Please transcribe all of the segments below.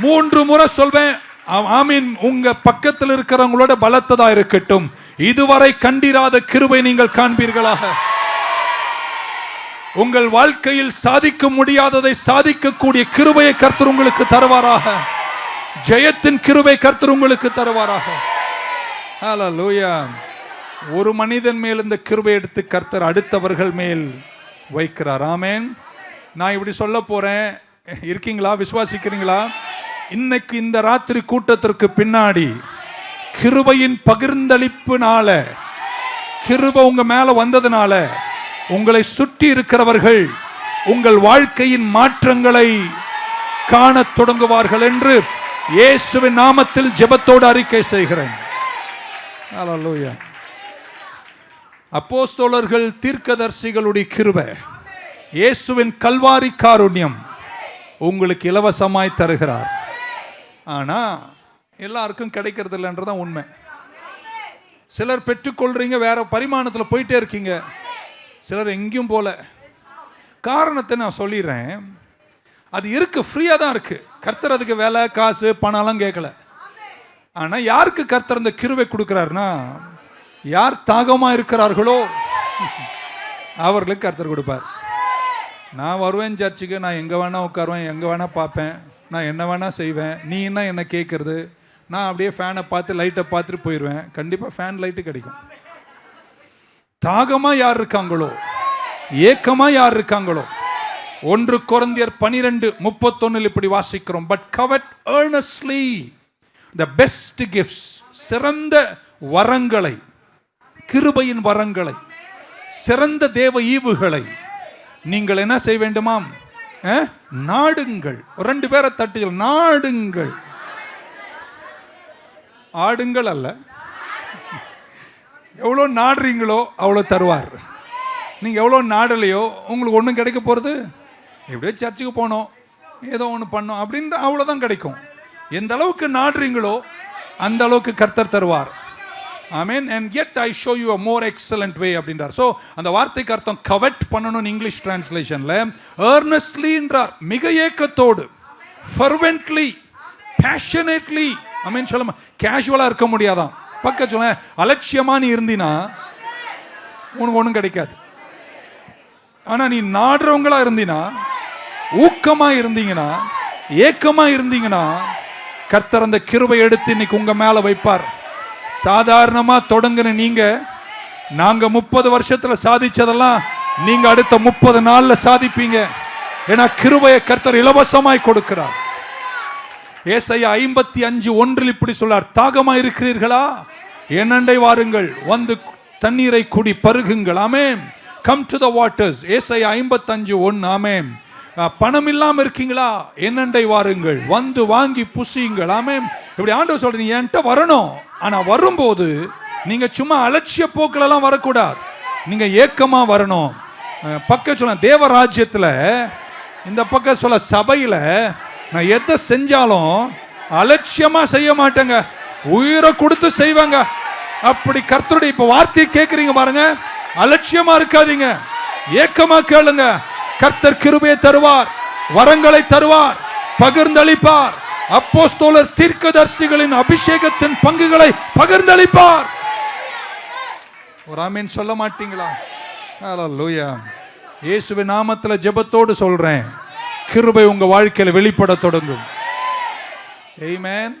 மூன்று முறை சொல்வேன். ஆமீன். உங்க பக்கத்தில் இருக்கிறவங்களோட பலத்ததா இருக்கட்டும். இதுவரை கண்டிராத கிருபை நீங்கள் காண்பீர்களாக. உங்கள் வாழ்க்கையில் சாதிக்க முடியாததை சாதிக்கக்கூடிய கிருபையை கர்த்தர் உங்களுக்கு தருவாராக. ஜெயத்தின் கிருபை கர்த்தர் உங்களுக்கு தருவாராக. ஹalleluya ஒரு மனிதன் மேல் இந்த கிருபை எடுத்து கர்த்தர் அடுத்தவர்கள் மேல் வைக்கிறார். ஆமேன் நான் இப்படி சொல்ல போறேன். இருக்கீங்களா? விசுவாசிக்கிறீங்களா? இன்னைக்கு இந்த ராத்திரி கூட்டத்திற்கு பின்னாடி கிருபையின் பகிர்ந்தளிப்புனால கிருபை உங்க மேல வந்ததுனால உங்களை சுற்றி இருக்கிறவர்கள் உங்கள் வாழ்க்கையின் மாற்றங்களை காணத் தொடங்குவார்கள் என்று இயேசுவின் நாமத்தில் ஜெபத்தோடு அறிக்கை செய்கிறேன். அப்போஸ்தோழர்கள் தீர்க்கதர்சிகளுடைய தீர்க்கதரிசிகளுடைய கிருபை இயேசுவின் கல்வாரி காருண்யம் உங்களுக்கு இலவசமாய் தருகிறார். ஆனால் எல்லாருக்கும் கிடைக்கிறது இல்லைன்றதான் உண்மை. சிலர் பெற்றுக்கொள்றீங்க வேற பரிமாணத்தில் போயிட்டே இருக்கீங்க. சிலர் எங்கேயும் போல. காரணத்தை நான் சொல்லிடுறேன். அது இருக்கு ஃப்ரீயாக தான் இருக்கு. கர்த்தர் அதுக்கு வேலை காசு பணம்லாம் கேட்கல. ஆனால் யாருக்கு கர்த்தர் அந்த கிருவை கொடுக்குறாருன்னா யார் தாகமாக இருக்கிறார்களோ அவர்களுக்கு கர்த்தர் கொடுப்பார். நான் வருவேன் சர்ச்சுக்கு நான் எங்கே வேணால் உட்காருவேன் எங்கே வேணால் பார்ப்பேன். நான் என்ன வேணால் செய்வேன். நீ என்ன என்ன கேட்குறது நான் அப்படியே ஃபேனை பார்த்து லைட்டை பார்த்துட்டு போயிடுவேன் கண்டிப்பாக ஃபேன் லைட்டு கிடைக்கும். தாகமாக யார் இருக்காங்களோ? ஏக்கமாக யார் இருக்காங்களோ? ஒன்று குறந்தியர் பனிரெண்டு முப்பத்தொன்னில் இப்படி வாசிக்கிறோம். But covet earnestly the best gifts சிறந்த வரங்களை கிருபையின் வரங்களை சிறந்த தேவ ஈவுகளை. நீங்கள் என்ன செய்ய வேண்டுமாம்? நாடுங்கள். ரெண்டு பேரை தட்டி நாடுங்கள். ஆடுங்கள் அல்ல. எவ்வளோ நாடுறீங்களோ அவ்வளோ தருவார். நீங்கள் எவ்வளோ நாடலையோ உங்களுக்கு ஒன்றும் கிடைக்க போகிறது எப்படியோ சர்ச்சுக்கு போனோம். ஏதோ ஒன்று பண்ணோம் அப்படின்ற அவ்வளோதான் கிடைக்கும். எந்த அளவுக்கு நாடுறீங்களோ அந்த அளவுக்கு கர்த்தர் தருவார். ஆமீன் and yet I show you a more excellent way அப்படின்றார். ஸோ அந்த வார்த்தைக்கு அர்த்தம் கவெட் பண்ணணும்னு இங்கிலீஷ் டிரான்ஸ்லேஷனில் ஏர்னஸ்ட்லின்றார் மிக ஏக்கத்தோடு ஃபர்வென்ட்லி பேஷனேட்லி அமீன் சொல்ல கேஷுவலாக இருக்க முடியாதான் பக்க சொல்ல அலட்சியமாக நீ இருந்தினா உனக்கு ஒன்றும் கிடைக்காது. ஆனால் நீ நாடுறவங்களா இருந்தினா ஊக்கமாக இருந்தீங்கன்னா ஏக்கமாக இருந்தீங்கன்னா கர்த்தர் அந்த கிருபை எடுத்து இன்னைக்கு உங்கள் மேலே வைப்பார். சாதாரணமா தொடங்கின நீங்க நாங்க முப்பது வருஷத்துல சாதிச்சதெல்லாம் நீங்க அடுத்த முப்பது நாள்ல சாதிப்பீங்க. ஏன்னா கிருபையை கர்த்தர் இலவசமாய் கொடுக்கிறார். ஏசையா ஐம்பத்தி அஞ்சு ஒன்றில் இப்படி சொல்லார் தாகமா இருக்கிறீர்களா? என்னண்டை வாருங்கள் வந்து தண்ணீரை குடி பருகுங்கள். ஆமென். Come to the waters Isaiah ஐம்பத்தஞ்சு ஒன்று ஆமேம் பணம் இல்லாம இருக்கீங்களா? என்னண்டை வாருங்கள். வந்து வாங்கி புசியுங்கள். ஆமே இப்படி ஆண்டவர் சொல்ற நீ என்கிட்ட வரணும். ஆனா வரும்போது நீங்க சும்மா அலட்சிய போக்கிலெல்லாம் வரக்கூடாது. நீங்க ஏக்கமா வரணும். பக்க பக்கம் சொல்ல தேவராஜ்யத்தில் இந்த பக்கம் சொல்ல சபையில நான் எதை செஞ்சாலும் அலட்சியமா செய்ய மாட்டேங்க. உயிரை கொடுத்து செய்வாங்க. அப்படி கர்த்தருடைய இப்ப வார்த்தையை கேட்குறீங்க பாருங்க. அலட்சியமா இருக்காதீங்க. ஏக்கமா கேளுங்க. கர்த்தர் கிருபையை தருவார் வரங்களை தருவார் பகிர்ந்தளிப்பார். அப்போஸ்தோலர் தீர்க்கதர்சிகளின் அபிஷேகத்தின் பங்குகளை பகிர்ந்தளிப்பார். ஒரு ஆமீன் சொல்ல மாட்டீங்களா? லூயா இயேசுவின் நாமத்துல ஜெபத்தோடு சொல்றேன். கிருபை உங்க வாழ்க்கையில வெளிப்பட தொடங்கும். எய்மேன்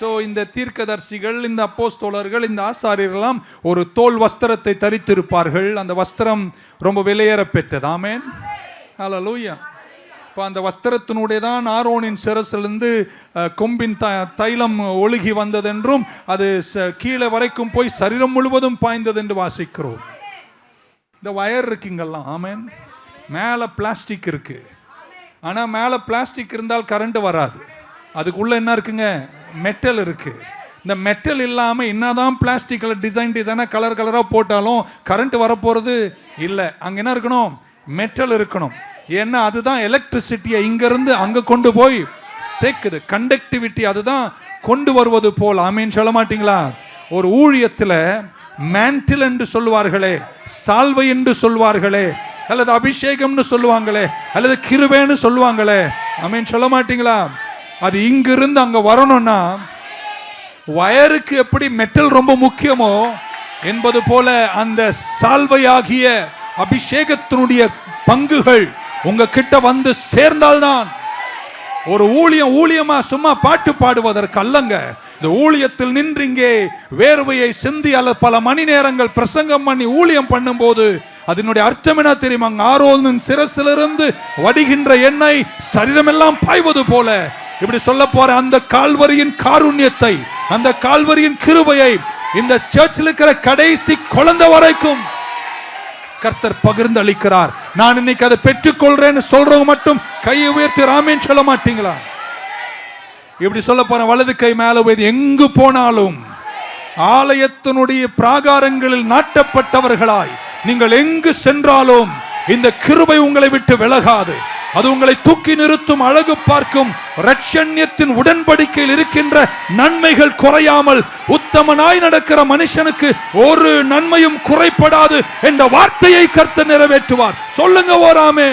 ஸோ இந்த தீர்க்கதர்சிகள் இந்த அப்போஸ்தோலர்கள் இந்த ஆசாரியர்கள்லாம் ஒரு தோல் வஸ்திரத்தை தரித்திருப்பார்கள். அந்த வஸ்திரம் ரொம்ப விலையேற பெற்றது ஆமேன் ஹலலூயா இப்போ அந்த வஸ்திரத்தினுடைய தான் ஆரோனின் சிரசிலிருந்து கொம்பின் த தைலம் ஒழுகி வந்ததென்றும் அது ச- கீழே வரைக்கும் போய் சரீரம் முழுவதும் பாய்ந்தது என்று வாசிக்கிறோம். இந்த வயர் இருக்குங்கெல்லாம் ஆமேன். மேலே பிளாஸ்டிக் இருக்கு. ஆனால் மேலே பிளாஸ்டிக் இருந்தால் கரண்ட் வராது. அதுக்குள்ள என்ன இருக்குங்க? மெட்டல் இருக்கு. இந்த மெட்டல் இல்லாமல் என்னதான் பிளாஸ்டிக்கில் டிசைன் டிசைனாக கலர் கலராக போட்டாலும் கரண்ட் வரப்போகிறது இல்லை. அங்கே என்ன இருக்கணும்? மெட்டல் இருக்கணும். ஏன்னா அதுதான் எலக்ட்ரிசிட்டியை இங்கேருந்து அங்கே கொண்டு போய் சேர்க்குது. கண்டக்டிவிட்டி அதுதான் கொண்டு வருவது போல். ஆமீன் சொல்ல மாட்டீங்களா? ஒரு ஊழியத்தில் மேண்டில் என்று சொல்லுவார்களே சால்வை என்று சொல்வார்களே அல்லது அபிஷேகம்னு சொல்லுவாங்களே அல்லது கிருபேன்னு சொல்லுவாங்களே ஆமீன் சொல்ல மாட்டீங்களா? அது இங்கிருந்து அங்கே வரணும்னா வயருக்கு எப்படி மெட்டல் ரொம்ப முக்கியமோ என்பது போல அந்த சால்வையாகிய அபிஷேகத்தினுடைய பங்குகள் உங்க கிட்ட வந்து சேர்ந்தால்தான். ஒரு ஊழியம் ஊழியமா சும்மா பாட்டு பாடுவதற்கு அல்லங்க. இந்த ஊழியத்தில் நின்று இங்கே வேர்வையை சிந்தி அல்ல பல மணி நேரங்கள் பிரசங்கம் பண்ணி ஊழியம் பண்ணும்போது அதனுடைய அர்த்தம் என்ன தெரியுமா? ஆரோனின் சிரசிலிருந்து வடிகின்ற எண்ணெய் சரீரமெல்லாம் பாய்வது போல. இப்படி சொல்ல போற அந்த கால்வரியின் காருண்யத்தை அந்த கால்வரியின் கிருபையை இந்த சர்ச்சில் இருக்கிற கடைசி குழந்தை வரைக்கும் கர்த்தர் பகிர்ந்து அளிக்கிறார் நான் இன்னைக்கு அதை பெற்றுக்கொள்றேன்னு சொல்றவங்க மட்டும் கையை உயர்த்தி ராமேன்னு சொல்ல மாட்டீங்களா? இப்படி சொல்ல போற வலது கை மேல உயர்த்தி எங்கு போனாலும் ஆலயத்தினுடைய பிராகாரங்களில் நாட்டப்பட்டவர்களாய் நீங்கள் எங்கு சென்றாலும் இந்த கிருபை உங்களை விட்டு விலகாது. அது உங்களை தூக்கி நிறுத்தும் அழகு பார்க்கும் ரட்சண்யத்தின் உடன்படிக்கையில் இருக்கின்ற நன்மைகள் குறையாமல் உத்தமனாய் நடக்கிற மனுஷனுக்கு ஒரு நன்மையும் குறைப்படாது என்ற வார்த்தையை கர்த்தர் நிறைவேற்றுவார். சொல்லுங்க ஓராமே.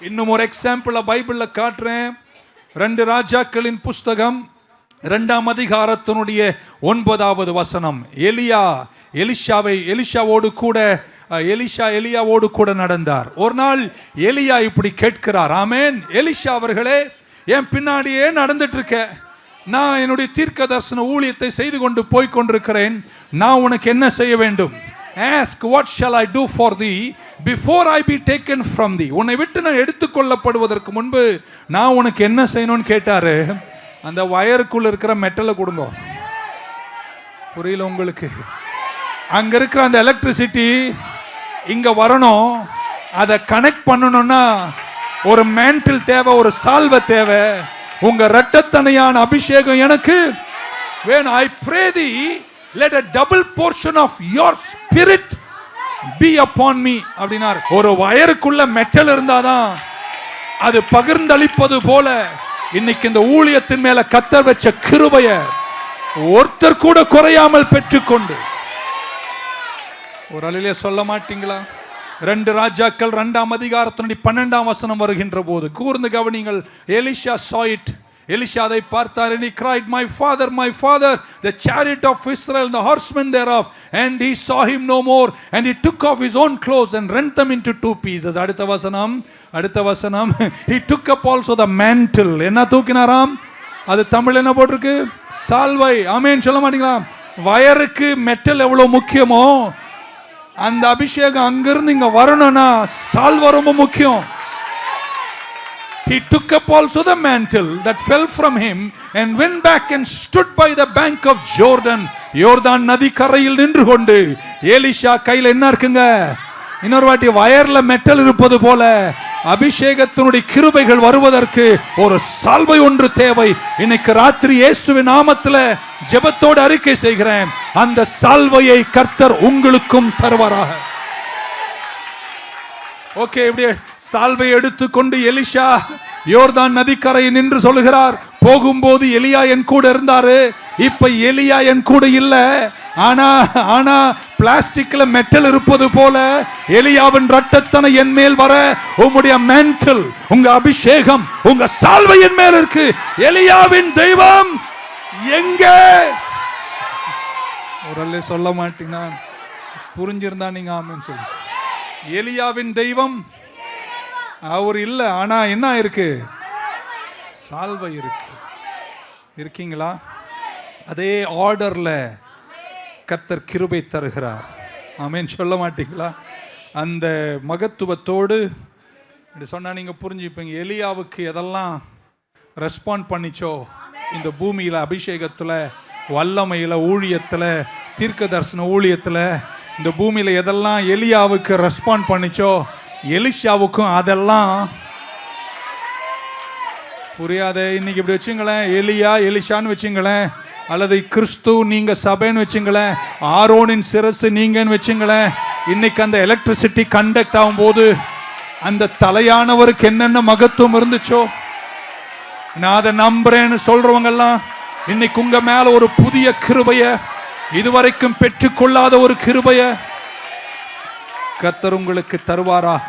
இன்னும் ஒரு எக்ஸாம்பிள பைபிள்ல காட்டுறேன். ரெண்டு ராஜாக்களின் புஸ்தகம் இரண்டாம் அதிகாரத்தினுடைய ஒன்பதாவது வசனம். எலியா எலிஷாவை எலிஷாவோடு கூட எலிஷா எலியாவோடு கூட நடந்தார். ஒரு நாள் எலியா இப்படி கேட்கிறார் ஆமேன். எலிஷா அவர்களே என் பின்னாடியே நடந்துட்டு இருக்க நான் என்னுடைய தீர்க்க தரிசன ஊழியத்தை செய்து கொண்டு போய் கொண்டிருக்கிறேன். நான் உனக்கு என்ன செய்ய வேண்டும்? Ask what shall I do for the before I be taken from the உன்னை விட்டு நான் எடுத்துக்கொள்ளப்படுவதற்கு முன்பு நான் உனக்கு என்ன செய்யணும்னு கேட்டாரு? அந்த வயருக்குள்ள இருக்கிற மெட்டலை கொடுங்க. புரியல உங்களுக்கு? அங்க இருக்கிற அந்த எலக்ட்ரிசிட்டி இங்க வரணும். அதை கனெக்ட் பண்ணணும்னா ஒரு மேண்டில் தேவை ஒரு சால்வை தேவை. உங்க ரட்டத்தனையான அபிஷேகம் எனக்கு வேணும். I pray thee let a double portion of your spirit be upon me அப்படின்னார். ஒரு வயருக்குள்ள மெட்டல் இருந்தாதான் அது பகிர்ந்தளிப்பது போல இன்னைக்கு இந்த ஊழியத்தின் மேல கத்தர் வச்ச கிருபைய ஒருத்தர் கூட குறையாமல் பெற்றுக்கொண்டு ஒரு அலையிலே சொல்ல மாட்டீங்களா ரெண்டு ராஜாக்கள் ரெண்டாம் அதிகாரத்தினுடைய பன்னெண்டாம் வசனம் வருகின்ற போது கூர்ந்து கவனிங்கள் எலிஷா சாயிட் எலிஷா அதை பார்த்தார் and cried my father my father the chariot of of the horsemen thereof and and he saw him no more and he took off his own clothes and rent them into two pieces அடுத்த வசனம் அடுத்த வசனம் he took up also the mantle என்ன தூக்கினாராம் அது தமிழ் என்ன போட்டிருக்கு சால்வை ஆமேன்னு சொல்ல மாட்டீங்களா வயருக்கு மெட்டல் எவ்வளோ முக்கியமோ அந்த அபிஷேகம் அங்கிருந்து இங்க வரணும்னா சால்வ ரொம்ப முக்கியம். He took up also the mantle that fell from him and went back and stood by the bank of Jordan. யோர்தான் நதி கரையில் நின்று கொண்டு. ஏலிஷா கையில என்ன இருக்குங்க? இன்னொரு வாட்டி வயர்ல மெட்டல் இருப்பது போல. அபிஷேகத்தினுடைய கிருபைகள் வருவதற்கு ஒரு சால்வை ஒன்று தேவை. இன்னைக்கு ராத்திரி இயேசுவின் நாமத்துல ஜெபத்தோடு அறிக்கை செய்கிறேன். அந்த சால்வையை கர்த்தர் உங்களுக்கும் தருவாராக. ஓகே இப்படி சால்வை எடுத்துக்கொண்டு எலிஷா யோர்தான் நதிக்கரை நின்று சொல்லுகிறார் போகும்போது எலியா என் கூட இருந்தாரு. இப்ப எலியா என் கூட இல்ல. ஆனா ஆனா பிளாஸ்டிக்ல மெட்டல் இருப்பது போல எலியாவின் ரட்டத்தனை என் மேல் வர உங்களுடைய மென்டல் உங்க அபிஷேகம் உங்க சால்வை என் மேல் இருக்கு. எலியாவின் தெய்வம் எங்கே? ஒரு சொல்ல மாட்டீங்கன்னா புரிஞ்சிருந்தா நீங்க ஆமென்னு சொல்லு. எலியாவின் தெய்வம் அவர் இல்லை ஆனா என்ன இருக்கு? சால்வை இருக்கு. இருக்கீங்களா? அதே ஆர்டர்ல கர்த்தர் கிருபை தருகிறார். ஆமேன்னு சொல்ல மாட்டீங்களா? அந்த மகத்துவத்தோடு இப்படி சொன்னா நீங்க புரிஞ்சுப்பீங்க எலியாவுக்கு எதெல்லாம் ரெஸ்பாண்ட் பண்ணிச்சோ இந்த பூமியில அபிஷேகத்துல வல்லமையில ஊழியத்துல தீர்க்க தரிசன ஊழியத்துல இந்த பூமியில எதெல்லாம் எலியாவுக்கு ரெஸ்பாண்ட் பண்ணிச்சோ எலிஷாவுக்கும் அதெல்லாம் புரியாத. இன்னைக்கு இப்படி வச்சுங்களேன் எலியா எலிஷான்னு வச்சுங்களேன் அல்லது கிறிஸ்து நீங்க சபைன்னு வச்சுங்களேன் ஆரோனின் சிரசு நீங்கன்னு வச்சுங்களேன் இன்னைக்கு அந்த எலக்ட்ரிசிட்டி கண்டக்ட் ஆகும்போது அந்த தலையானவருக்கு என்னென்ன மகத்துவம் இருந்துச்சோ நான் அதை நம்புறேன்னு சொல்றவங்க எல்லாம் இன்னைக்கு உங்க மேல ஒரு புதிய கிருபைய இதுவரைக்கும் பெற்றுக்கொள்ளாத ஒரு கிருபையை கர்த்தர் உங்களுக்கு தருவாராக.